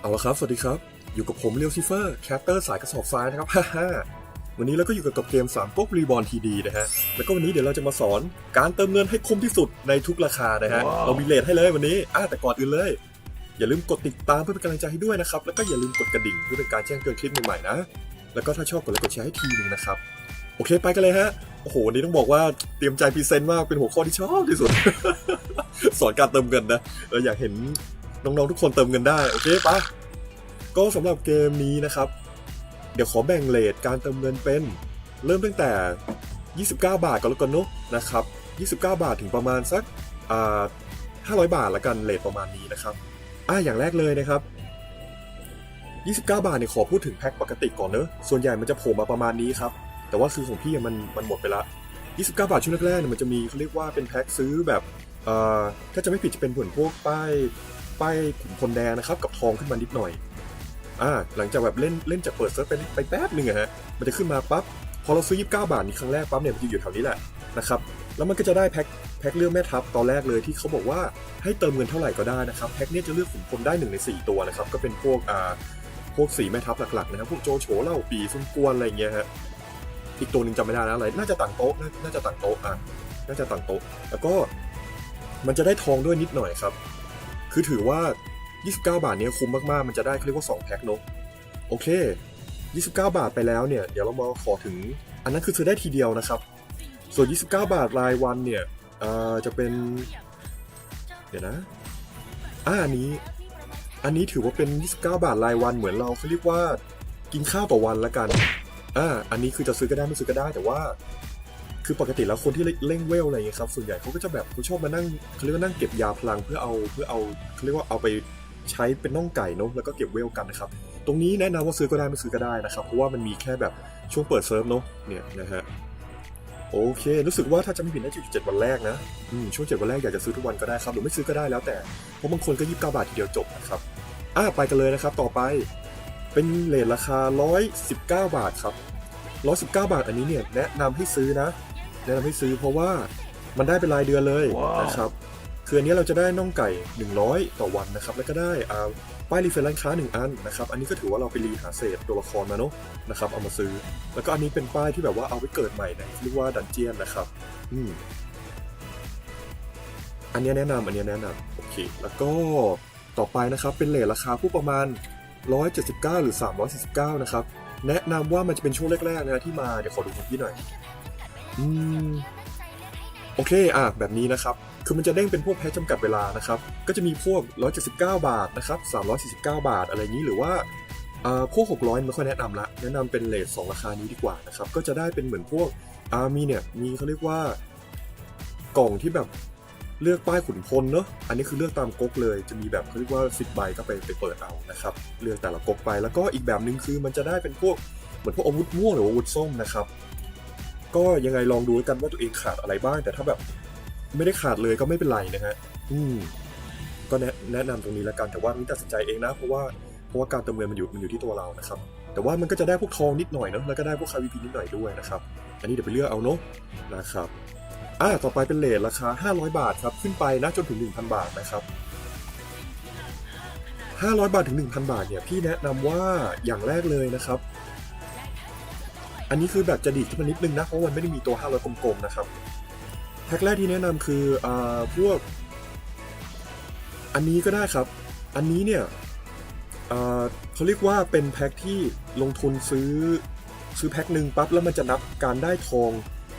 เอาละครับ สวัสดีครับ อยู่กับผมเลียวซิเฟอร์แคปเตอร์สายกระสอบทรายนะครับ ฮ่าฮ่าวันนี้เราก็อยู่กับเกม3ก๊กรีบอลทีดีนะฮะ แล้วก็วันนี้เดี๋ยวเราจะมาสอนการเติมเงินให้คุ้มที่สุดในทุกราคานะฮะ เรามีเลทให้เลยวันนี้อ่าแต่ก่อนอื่นเลย อย่าลืมกดติดตามเพื่อเป็นกำลังใจให้ด้วยนะครับ แล้วก็อย่าลืมกดกระดิ่งเพื่อเป็นการแจ้งเตือนคลิปใหม่ๆนะ แล้วก็ถ้าชอบกดไลค์กดแชร์ให้ทีนึงนะครับ โอเคไปกันเลยฮะ โอ้โหวันนี้ต้องบอกว่าเตรียมใจพรีเซนต์มากเป็นหัวข้อที่ชอบที่สุด สอนการเติมเงินนะ เราอยากเห็น น้องๆทุกคนเติมเงินได้ โอเคปะก็สำหรับเกมนี้นะครับ เดี๋ยวขอแบ่งเลทการเติมเงินเป็น เริ่มตั้งแต่ 29 บาทก่อนแล้วกันเนอะนะครับ 29 บาทถึงประมาณสักอ่า500 บาทละกันเลทประมาณนี้นะครับอ่าอย่างแรกเลยนะครับ 29 บาทเนี่ยขอพูดถึงแพ็คปกติก่อนเนอะส่วนใหญ่มันจะโผล่มาประมาณนี้ครับ แต่ว่าคือของพี่มันมันหมดไปละ 29 บาทช่วงแรกๆเนี่ยมันจะมีเขาเรียกว่าเป็นแพ็คซื้อแบบอ่อถ้าจะไม่ผิดจะเป็นเหมือนพวกป้าย ป้ายขุนพลแดงนะครับ กับทองขึ้นมานิดหน่อยอ่าหลังจากแบบเล่นเล่นจากเปิดเซิร์ฟไปไปแป๊บหนึ่งอะฮะมันจะขึ้นมาปั๊บพอเราซื้อ 29 บาทนี่ครั้งแรกปั๊บเนี่ยมันจะอยู่แถวนี้แหละนะครับแล้วมันก็จะได้แพ็คแพ็คเลือกแม่ทัพตอนแรกเลยที่เขาบอกว่าให้เติมเงินเท่าไหร่ก็ได้นะครับแพ็คเนี้จะเลือกขุนพลได้หนึ่งในสี่ตัวนะครับก็เป็นพวกอ่าพวกสีแม่ทัพหลักๆนะครับพวกโจโฉเล่าปีซุนกวนอะไรอย่างเงี้ยฮะอีกตัวหนึ่งจำไม่ได้นะอะไรน่าจะต่างโต๊ะนาน่าจะต่างโต๊ะอะน่าจะต่างโต๊ะ แล้วก็มันจะได้ทองด้วยนิดหน่อยครับ คือถือว่า 29 บาทเนี้ยคุ้มมากๆ มันจะได้เขาเรียกว่า 2 แพ็คเนอะโอเค 29 บาทไปแล้วเนี่ย เดี๋ยวเรามาขอถึง อันนั้นคือซื้อได้ทีเดียวนะครับ ส่วน 29 บาทรายวันเนี่ยจะเป็น เดี๋ยวนะอ่าอันนี้ อันนี้ถือว่าเป็น 29 บาทรายวันเหมือนเราเขาเรียกว่ากินข้าวต่อวันละกัน อ่า อันนี้คือจะซื้อก็ได้ไม่ซื้อก็ได้แต่ว่า คือปกติแล้วคนที่เล่งเวลอะไรเงี้ยครับส่วนใหญ่เขาก็จะแบบเขาชอบมานั่งเขาเรียกว่านั่งเก็บยาพลังเพื่อเอาเพื่อเอาเขาเรียกว่าเอาไปใช้เป็นน่องไก่เนอะแล้วก็เก็บเวลกันนะครับตรงนี้แนะนำว่าซื้อก็ได้ไม่ซื้อก็ได้นะครับเพราะว่ามันมีแค่แบบช่วงเปิดเซิร์ฟเนอะเนี่ยนะฮะโอเค รู้สึกว่าถ้าจะไม่ผิดน่าจะอยู่เจ็ดวันแรกนะอืมช่วงเจ็ดวันแรกอยากจะซื้อทุกวันก็ได้ครับหรือไม่ซื้อก็ได้แล้วแต่เพราะบางคนก็ยิบเก้าบาททีเดียวจบนะครับอ่าไปกันเลยนะครับ ต่อไป เป็นเลทราคา 119 บาทครับ 119 บาทอันนี้เนี่ยแนะนำให้ซื้อนะ แนะนำให้ซื้อเพราะว่ามันได้เป็นรายเดือนเลยว้าวนะครับคืออันนี้เราจะได้น่องไก่ 100 ต่อวันนะครับ แล้วก็ได้อ่าป้ายรีเฟรนร้านค้า 1 อันนะครับ อันนี้ก็ถือว่าเราไปรีหาเศษตัวละครมาเนาะนะครับ เอามาซื้อ แล้วก็อันนี้เป็นป้ายที่แบบว่าเอาไว้เกิดใหม่ในเรียกว่าดันเจียนนะครับ อืม อันนี้แนะนำอันนี้แนะนำโอเค แล้วก็ต่อไปนะครับ เป็นเลทราคาผู้ประมาณ 179 หรือ 349 นะครับ แนะนำว่ามันจะเป็นช่วงแรกๆนะที่มา เดี๋ยวขอดูของพี่หน่อย อืมโอเคอะแบบนี้นะครับ คือมันจะเด้งเป็นพวกแพ็จำกัดเวลานะครับ ก็จะมีพวก 179 บาทนะครับ349 บาท อะไรนี้หรือว่าพวก 600 ไม่ค่อยแนะนำละ แนะนำเป็นเลทสองราคานี้ดีกว่านะครับ ก็จะได้เป็นเหมือนพวกอามีเนี่ย มีเขาเรียกว่ากล่องที่แบบเลือกป้ายขุนพลเนอะอันนี้คือเลือกตามก๊กเลย จะมีแบบเขาเรียกว่าสิบใบก็ไปไปเปิดเอานะครับ เลือกแต่ละก๊กไป แล้วก็อีกแบบหนึ่งคือมันจะได้เป็นพวกเหมือนพวกอาวุธม่วงหรือว่าอาวุธส้มนะครับ ก็ยังไงลองดูกันว่าตัวเองขาดอะไรบ้าง แต่ถ้าแบบไม่ได้ขาดเลยก็ไม่เป็นไรนะฮะอืมก็แนะแนะนำตรงนี้แล้วกันแต่ว่านี่ตัดสินใจเองนะเพราะว่าเพราะว่าการเติมเงินมันอยู่มันอยู่ที่ตัวเรานะครับ แต่ว่ามันก็จะได้พวกทองนิดหน่อยเนอะแล้วก็ได้พวกคาวีพีนิดหน่อยด้วยนะครับอันนี้เดี๋ยวไปเลือกเอาเนอะนะครับอ่าต่อไปเป็นเลทราคา 500 บาทครับขึ้นไปนะจนถึง 1,000 บาทนะครับ500 บาทถึง 1,000 บาทเนี่ยพี่แนะนำว่าอย่างแรกเลยนะครับ อันนี้คือแบบจะดีดขึ้นมานิดนึงนะ เพราะมันไม่ได้มีตัว 500 กลมๆ นะครับแพ็คแรกที่แนะนำคืออ่าพวก อันนี้ก็ได้ครับ อันนี้เนี่ยเขาเรียกว่าเป็นแพ็คที่ลงทุนซื้อซื้อแพ็คหนึ่งปั๊บแล้วมันจะนับการได้ทอง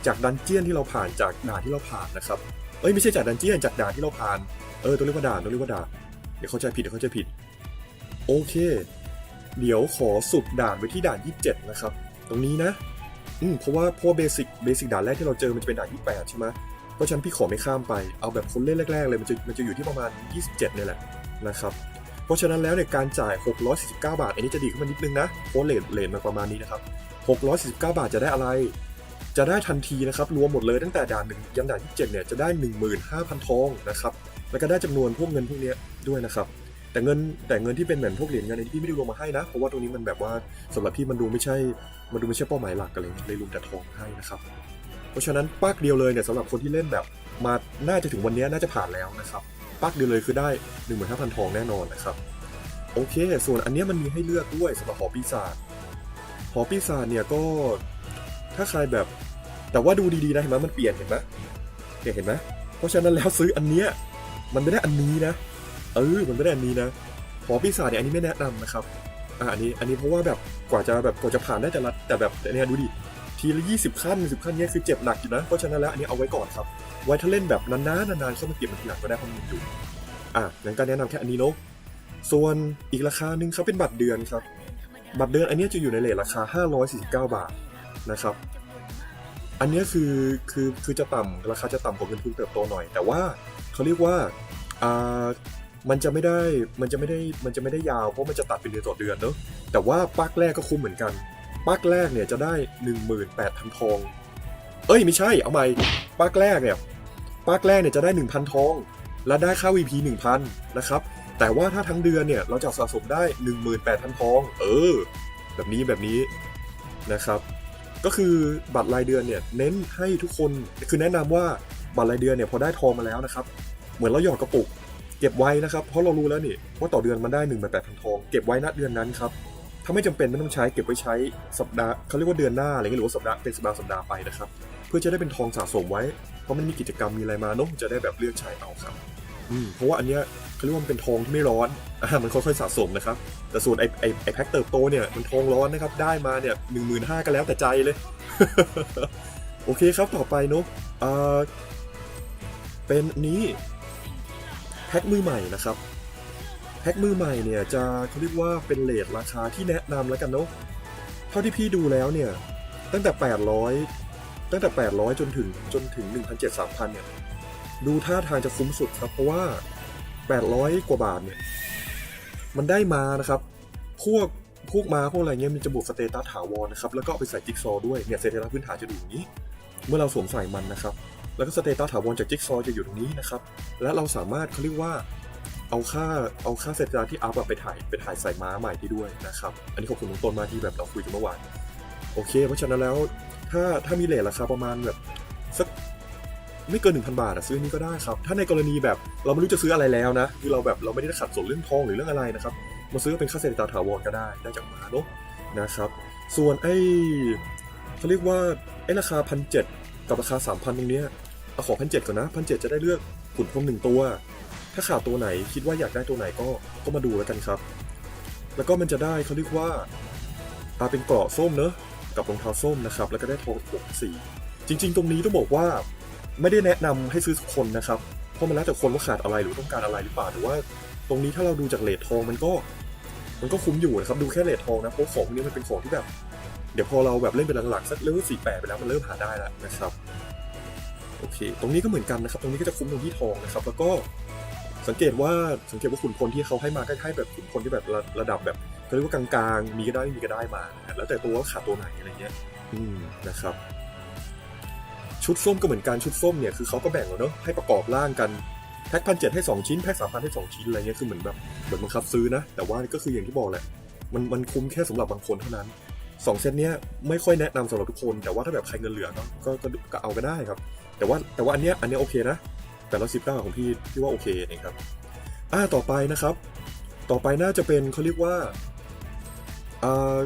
จากดันเจียนที่เราผ่านจากด่านที่เราผ่านนะครับ เอ้ยไม่ใช่จากดันเจียนจากด่านที่เราผ่าน เออต้องเรียกว่าด่านต้องเรียกว่าด่าน เดี๋ยวเข้าใจผิดเดี๋ยวเข้าใจผิด โอเค เดี๋ยวขอสุดด่านไปที่ด่าน 27 นะครับ ตรงนี้นะอืมเพราะว่าเพราะเบสิกเบสิกด่านแรกที่เราเจอมันจะเป็นด่าน28ใช่ไหมเพราะฉะนั้นพี่ขอไม่ข้ามไปเอาแบบคนเล่นแรกๆเลยมันจะมันจะอยู่ที่ประมาณ 27เนี่ยแหละนะครับเพราะฉะนั้นแล้วเนี่ยการจ่าย 649 บาท อันนี้จะดีขึ้นมานิดนึงนะเพราะเลทเลทมาประมาณนี้นะครับ649 บาทจะได้อะไร จะได้ทันทีนะครับรวมหมดเลยตั้งแต่ด่านหนึ่งยันด่านที่7เนี่ยจะได้ 15,000 ทองนะครับแล้วก็ได้จำนวนพวกเงินพวกเนี้ยด้วยนะครับ แต่เงินแต่เงินที่เป็นเหมือนพวกเหรียญเงินอันนี้พี่ไม่ได้รวมมาให้นะเพราะว่าตรงนี้มันแบบว่าสำหรับพี่มันดูไม่ใช่มันดูไม่ใช่เป้าหมายหลักอะไรเลยรวมแต่ทองให้นะครับ เพราะฉะนั้นปักเดียวเลยเนี่ยสำหรับคนที่เล่นแบบมาน่าจะถึงวันนี้น่าจะผ่านแล้วนะครับปักเดียวเลยคือได้15,000ทองแน่นอนนะครับโอเค ส่วนอันนี้มันมีให้เลือกด้วยสำหรับหอปีศาจหอปีศาจเนี่ยก็ถ้าใครแบบแต่ว่าดูดีๆนะเห็นไหมมันเปลี่ยนเห็นไหมเนี่ยเห็นไหมเพราะฉะนั้นแล้วซื้ออันเนี้ยมันไม่ได้อันนี้นะ เออมันไม่ได้อันนี้นะหอปีศาจเนี่ยอันนี้ไม่แนะนำนะครับอะอันนี้อันนี้เพราะว่าแบบกว่าจะแบบกว่าจะผ่านได้แต่ละแต่แบบเนี่ยดูดิทีละยี่สิบขั้นสิบขั้นเนี่ยคือเจ็บหนักอยู่นะเพราะฉะนั้นแล้วอันนี้เอาไว้ก่อนครับ ไว้ถ้าเล่นแบบนานๆนานๆเข้ามาเก็บมันทีหลังก็ได้เพราะมันอยู่อะงั้นก็แนะนำแค่อันนี้เนาะส่วนอีกราคาหนึ่งครับเป็นบัตรเดือนครับ บัตรเดือนอันเนี้ยจะอยู่ในเลทราคา 549 บาทนะครับ อันเนี้ยคือคือคือจะต่ำราคาจะต่ำกว่าเงินทุนเติบโตหน่อย แต่ว่าเขาเรียกว่าอ่า มันจะไม่ได้มันจะไม่ได้มันจะไม่ได้ยาวเพราะมันจะตัดเป็นเดือนต่อเดือนเนอะแต่ว่าปักแรกก็คุ้มเหมือนกันปักแรกเนี่ยจะได้ 18,000 ทอง เอ้ยไม่ใช่เอาใหม่ปักแรกเนี่ยปักแรกเนี่ยจะได้ 1,000 ทอง และได้ค่า VP 1,000 นะครับ แต่ว่าถ้าทั้งเดือนเนี่ยเราจะสะสมได้ 18,000 ทอง เออ แบบนี้แบบนี้นะครับ ก็คือบัตรรายเดือนเนี่ยเน้นให้ทุกคนคือแนะนำว่าบัตรรายเดือนเนี่ยพอได้ทองมาแล้วนะครับ เหมือนเราหยอดกระปุก เก็บไว้นะครับเพราะเรารู้แล้วนี่ว่าต่อเดือนมันได้18,000ทองเก็บไว้ณเดือนนั้นครับถ้าไม่จำเป็นไม่ต้องใช้เก็บไว้ใช้สัปดาห์เขาเรียกว่าเดือนหน้าอะไรเงี้ยหรือว่าสัปดาห์เป็นสัปดาห์สัปดาห์ไปนะครับเพื่อจะได้เป็นทองสะสมไว้ เพราะมันมีกิจกรรมมีอะไรมาเนอะจะได้แบบเลือกใช้เอาครับอืมเพราะว่าอันเนี้ยเขาเรียกว่ามันเป็นทองที่ไม่ร้อนอ่ามันค่อยๆสะสมนะครับแต่ส่วนไอไอไอแพ็คเติบโตเนี่ยมันทองร้อนนะครับได้มาเนี่ยหนึ่งหมื่นห้าก็แล้วแต่ใจเลย โอเคครับต่อไปเนอะอ่าเป็นนี้ แพ็คมือใหม่นะครับแพ็คมือใหม่เนี่ยจะเขาเรียกว่าเป็นเลทราคาที่แนะนำแล้วกันเนาะเท่าที่พี่ดูแล้วเนี่ยตั้งแต่ 800 ตั้งแต่ 800 จนถึงจนถึง 1,700 3,000 เนี่ย ดูท่าทางจะคุ้มสุดครับ เพราะว่า 800 กว่าบาทเนี่ย มันได้มานะครับ พวกพวกมาพวกอะไรเงี้ยมันจะบวกสเตตัสถาวรนะครับ แล้วก็ไปใส่จิ๊กซอว์ด้วยเนี่ยสเตตัสพื้นฐานจะดูอย่างนี้ เมื่อเราสวมใส่มันนะครับ แล้วก็สเตตัสถาวรจากจิ๊กซอว์จะอยู่ตรงนี้นะครับ และเราสามารถเขาเรียกว่าเอาค่าเอาค่าสเตตัสที่อัพไปถ่ายไปถ่ายใส่ม้าใหม่ได้ด้วยนะครับ อันนี้ขอบคุณน้องต้นมากที่แบบเราคุยกันเมื่อวานโอเค เพราะฉะนั้นแล้วถ้าถ้ามีเลทราคาประมาณแบบสักไม่เกิน 1,000 บาทอะซื้อนี้ก็ได้ครับ ถ้าในกรณีแบบเราไม่รู้จะซื้ออะไรแล้วนะคือเราแบบเราไม่ได้ขัดสนเรื่องทองหรือเรื่องอะไรนะครับมาซื้อเป็นค่าเศรษฐกิจถาวรก็ได้ได้จากมาเนอะนะครับ ส่วนไอ้เขาเรียกว่าไอ้ราคาพันเจ็ กับราคา 3,000ตรงเนี้ยเอาขอพันเก่อนนะพันเจะได้เลือกขุนพรมหนึ่งตัว ถ้าขาดตัวไหนคิดว่าอยากได้ตัวไหนก็ก็มาดูแล้วกันครับ แล้วก็มันจะได้เขาเรียกว่าอาเป็นเกราะส้มเนอะกับรองเท้าส้มนะครับ แล้วก็ได้ทองหกสีจริง ๆ ตรงนี้ต้องบอกว่า ไม่ได้แนะนำให้ซื้อทุกคนนะครับเพราะมันแล้วแต่คนว่าขาดอะไรหรือต้องการอะไรหรือเปล่าหรือว่า ตรงนี้ถ้าเราดูจากเลททองมันก็ มันก็คุ้มอยู่นะครับดูแค่เลททองนะเพราะของพวกนี้มันเป็นของที่แบบ เดี๋ยวพอเราแบบเล่นเป็นหลักๆสักเลเวลสี่แปดไปแล้วมันเริ่มหาได้แล้วนะครับโอเค ตรงนี้ก็เหมือนกันนะครับ ตรงนี้ก็จะคุ้มตรงที่ทองนะครับ แล้วก็สังเกตว่าสังเกตว่าขุนพลที่เขาให้มาใกล้ๆแบบขุนพลที่แบบระระดับแบบเขาเรียกว่ากลางๆ มีก็ได้ไม่มีก็ได้มา แล้วแต่ตัวว่าขาดตัวไหนอะไรเงี้ย อืมนะครับ ชุดส้มก็เหมือนกันชุดส้มเนี่ยคือเขาก็แบ่งแล้วเนาะให้ประกอบร่างกันแพ็คพันเจ็ดให้สองชิ้นแพ็คสามพันให้สองชิ้นอะไรเงี้ยคือเหมือนแบบเหมือนบังคับซื้อนะแต่ว่าก็คืออย่างที่บอกแหละมันมันคุ้มแค่สำหรับบางคนเท่านั้น สองเซตเนี้ยไม่ค่อยแนะนำสำหรับทุกคน แต่ว่าถ้าแบบใครเงินเหลือก็ก็ก็ก็เอาก็ได้ครับ แต่ว่าแต่ว่าอันเนี้ยอันเนี้ยโอเคนะแต่ละสิบเก้าของพี่พี่ว่าโอเคนะครับอ่าต่อไปนะครับ ต่อไปน่าจะเป็นเขาเรียกว่าอ่า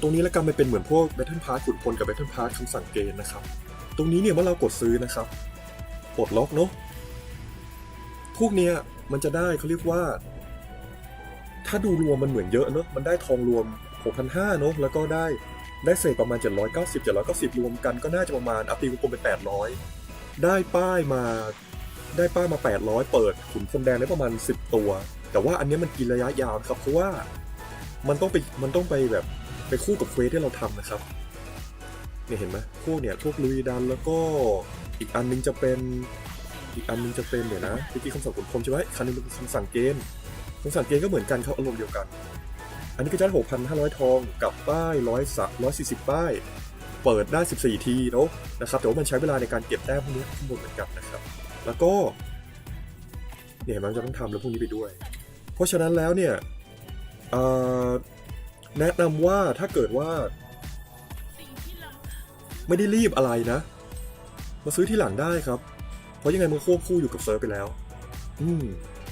ตรงนี้ละกันมันเป็นเหมือนพวก Battle Pass ขุนพลกับ Battle Pass คำสั่งเกณฑ์นะครับ ตรงนี้เนี่ยเมื่อเรากดซื้อนะครับปลดล็อกเนาะพวกเนี้ยมันจะได้เขาเรียกว่า ถ้าดูรวมมันเหมือนเยอะเนอะมันได้ทองรวม 6,500เนอะแล้วก็ได้ได้เศษประมาณ 790 790 รวมกันก็น่าจะประมาณอัตีวงกลมเป็น 800 ได้ป้ายมาได้ป้ายมา 800 เปิดขุนพลแดงได้ประมาณ 10 ตัว แต่ว่าอันนี้มันกินระยะยาวครับ เพราะว่ามันต้องไปมันต้องไปแบบไปคู่กับเควสที่เราทำนะครับเนี่ยเห็นไหมพวกเนี่ยพวกลุยดันแล้วก็อีกอันนึงจะเป็นอีกอันนึงจะเป็นเดี๋ยวนะเมื่อกี้คำสั่งขุนพลใช่ไหมอีกคันนึงเป็นคำสั่งเกณฑ์คำสั่งเกณฑ์ก็เหมือนกันครับอารมณ์เดียวกัน อันนี้ก็จะได้6,500 ทองกับป้าย100 140 ป้าย เปิดได้ 14 ทีเนาะนะครับ แต่ว่ามันใช้เวลาในการเก็บแต้มพวกนี้ทั้งหมดเหมือนกันนะครับ แล้วก็เนี่ยมันจะต้องทำแล้วพวกนี้ไปด้วย เพราะฉะนั้นแล้วเนี่ยแนะนำว่าถ้าเกิดว่า ไม่ได้รีบอะไรนะ มาซื้อที่หลังได้ครับ เพราะยังไงมันควบคู่อยู่กับเซิร์ฟไปแล้ว อืม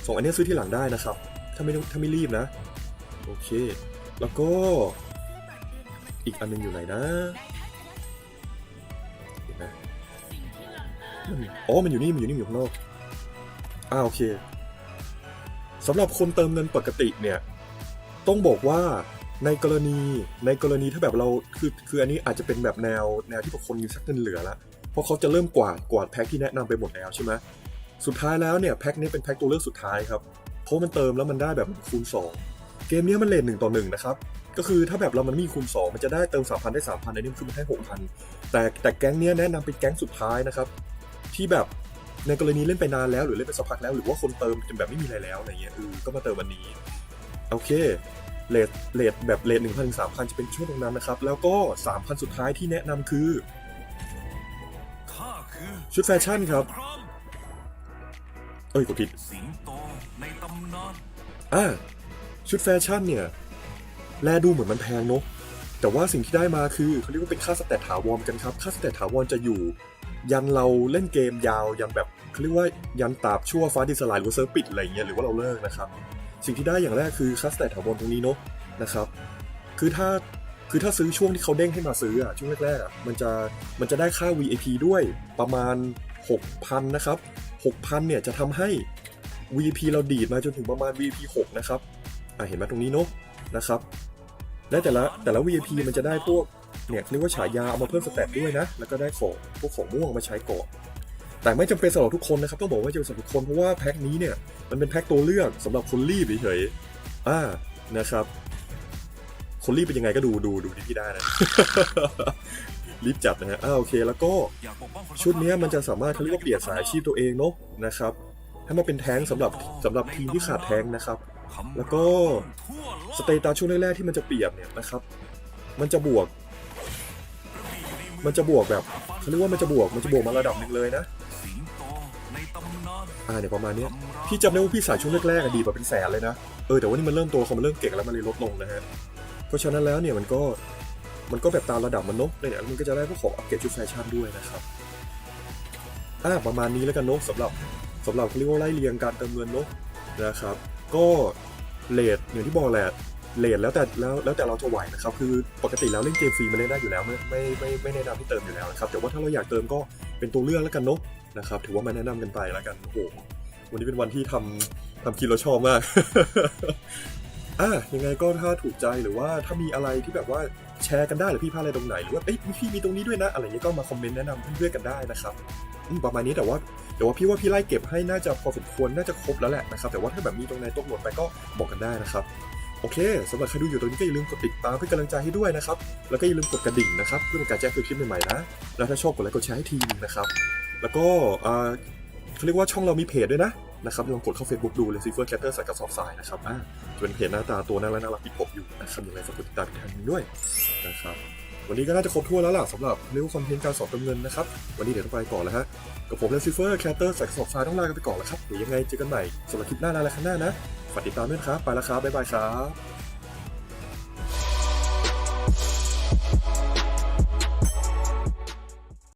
สองอันนี้ซื้อที่หลังได้นะครับ ถ้าไม่ถ้าไม่รีบนะ โอเค แล้วก็อีกอันหนึงอยู่ไหนนะเห็นไหมมันอ๋อ มันอยู่นี่ มันอยู่นี่อยู่ข้างนอก อ่าโอเคสำหรับคนเติมเงินปกติเนี่ย ต้องบอกว่าในกรณีในกรณีถ้าแบบเราคือคืออันนี้อาจจะเป็นแบบแนวแนวที่พวกคนมีสักเงินเหลือละเพราะเขาจะเริ่มกวาดกวาดแพ็คที่แนะนำไปหมดแล้วใช่ไหมสุดท้ายแล้วเนี่ยแพ็คนี้เป็นแพ็คตัวเลือกสุดท้ายครับเพราะมันเติมแล้วมันได้แบบคูณ2 เกมนี้มันเลทหนึ่งต่อหนึ่งนะครับก็คือถ้าแบบเรามันมีคูณ2มันจะได้เติม 3,000 ได้ 3,000ในนี้มันคือมันให้6,000 แต่แต่แก๊งเนี้ยแนะนำเป็นแก๊งสุดท้ายนะครับ ที่แบบในกรณีเล่นไปนานแล้วหรือเล่นไปสักพักแล้ว หรือว่าคนเติมจนแบบไม่มีอะไรแล้วอะไรเงี้ยเออก็มาเติมวันนี้ โอเคเลทเลทแบบเลทหนึ่งพันถึงสามพันจะเป็นช่วงตรงนั้นนะครับ แล้วก็สามพันสุดท้ายที่แนะนำคือข้าคือชุดแฟชั่นครับ เอ้ยกดผิดสิงโตในตำนานอ่า ชุดแฟชั่นเนี่ย แลดูเหมือนมันแพงเนอะแต่ว่าสิ่งที่ได้มาคือเขาเรียกว่าเป็นค่าสแตทถาวรกันครับ ค่าสแตทถาวรจะอยู่ ยันเราเล่นเกมยาวยันแบบเขาเรียกว่ายันตาบชั่วฟ้าดิสลายหรือว่าเซิร์ฟปิดอะไรเงี้ยหรือว่าเราเลิกนะครับ สิ่งที่ได้อย่างแรกคือค่าสแตทถาวรตรงนี้เนอะนะครับ คือถ้าคือถ้าซื้อช่วงที่เขาเด้งให้มาซื้ออะช่วงแรกๆมันจะมันจะได้ค่า VIP ด้วยประมาณ 6,000 นะครับ 6,000 เนี่ยจะทำให้ VIP เราดีดมาจนถึงประมาณ VIP 6 นะครับ อะเห็นไหมตรงนี้เนอะนะครับ และแต่ละแต่ละ VIP มันจะได้พวกเนี่ยเรียกว่าฉายาเอามาเพิ่มสเตตด้วยนะ แล้วก็ได้ของพวกของม่วงมาใช้ก่อนแต่ไม่จำเป็นสำหรับทุกคนนะครับต้องบอกว่าจำเป็นสำหรับทุกคนเพราะว่าแพ็คนี้เนี่ยมันเป็นแพ็คตัวเลือกสำหรับคนรีบเฉยๆอ่านะครับ คนรีบเป็นยังไงก็ดูดูดูที่พี่ได้นะรีบจัดนะฮะอ่าโอเค แล้วก็ชุดนี้มันจะสามารถเขาเรียกว่าเปลี่ยนสายอาชีพตัวเองเนาะนะครับให้มาเป็นแท้งสำหรับสำหรับทีมที่ขาดแท้งนะครับ แล้วก็ทั่วโลกสเตตัสช่วงแรกๆที่มันจะเปลี่ยนเนี่ยนะครับ มันจะบวก มันจะบวกแบบเขาเรียกว่ามันจะบวก มันจะบวกมาระดับหนึ่งเลยนะสิงโตในตำนานอ่าเนี่ยประมาณเนี้ยทำร้ายพี่จำได้ว่าพี่สายช่วงแรกๆอะดีกว่าเป็นแสนเลยนะ เออแต่ว่านี่มันเริ่มโตเขามันเริ่มเก่งแล้วมันเลยลดลงนะฮะ เพราะฉะนั้นแล้วเนี่ยมันก็มันก็แบบตามระดับมันเนกเนี่ยมันก็จะได้พวกของอัปเกรดชุดแฟชั่นด้วยนะครับอ่าประมาณนี้แล้วกันเนกสำหรับสำหรับเขาเรียกว่าไล่เรียงการเติมเงินเนกนะครับ ก็เลทอย่างที่บอกแหละเลทแล้วแต่แล้วแล้วแต่เราจะไหวนะครับคือปกติแล้วเล่นเกมฟรีมันเล่นได้อยู่แล้วไม่ไม่ไม่ไม่แนะนำให้เติมอยู่แล้วนะครับแต่ว่าถ้าเราอยากเติมก็เป็นตัวเลือกแล้วกันเนกนะครับถือว่ามาแนะนำกันไปแล้วกันโอ้โหวันนี้เป็นวันที่ทำทำคลิปเราชอบมากอะยังไงก็ถ้าถูกใจหรือว่าถ้ามีอะไรที่แบบว่าแชร์กันได้หรือพี่พลาดอะไรตรงไหนหรือว่าเอ้ยพี่มีตรงนี้ด้วยนะอะไรเงี้ยก็มาคอมเมนต์แนะนำเพื่อนๆกันได้นะครับประมาณนี้แต่ว่า แต่ว่าพี่ว่าพี่ไล่เก็บให้น่าจะพอสมควรน่าจะครบแล้วแหละนะครับแต่ว่าถ้าแบบมีตรงไหนตกหล่นไปก็บอกกันได้นะครับโอเคสำหรับใครดูอยู่ตรงนี้ก็อย่าลืมกดติดตามเพื่อกำลังใจให้ด้วยนะครับ แล้วก็อย่าลืมกดกระดิ่งนะครับ เพื่อเป็นการแจ้งเตือนคลิปใหม่ๆนะ แล้วถ้าชอบกดไลค์กดแชร์ให้ทีนึงนะครับ แล้วก็อ่าเขาเรียกว่าช่องเรามีเพจด้วยนะนะครับลองกดเข้า Facebook ดูเลยซีเฟอร์แคทเตอร์ใส่กระสอบทรายนะครับอ่าจะเป็นเพจหน้าตาตัวน่ารักน่ารักติดปกอยู่นะครับยังไงฝากกดติดตามอีกทางนึงด้วยนะครับ วันนี้ก็น่าจะครบถ้วนแล้วล่ะสำหรับเรื่องคอนเทนต์การสอบเติมเงินนะครับ วันนี้เดี๋ยวต้องไปก่อนแล้วฮะ กับผมและซิเฟอร์แคทเตอร์ใส่กระสอบทรายต้องลากันไปก่อนแล้วครับเดี๋ยวยังไงเจอกันใหม่สำหรับคลิปหน้านาและครั้งหน้านะ ฝากติดตามด้วยนครับ ไปแล้วครับ บ๊ายบายครับ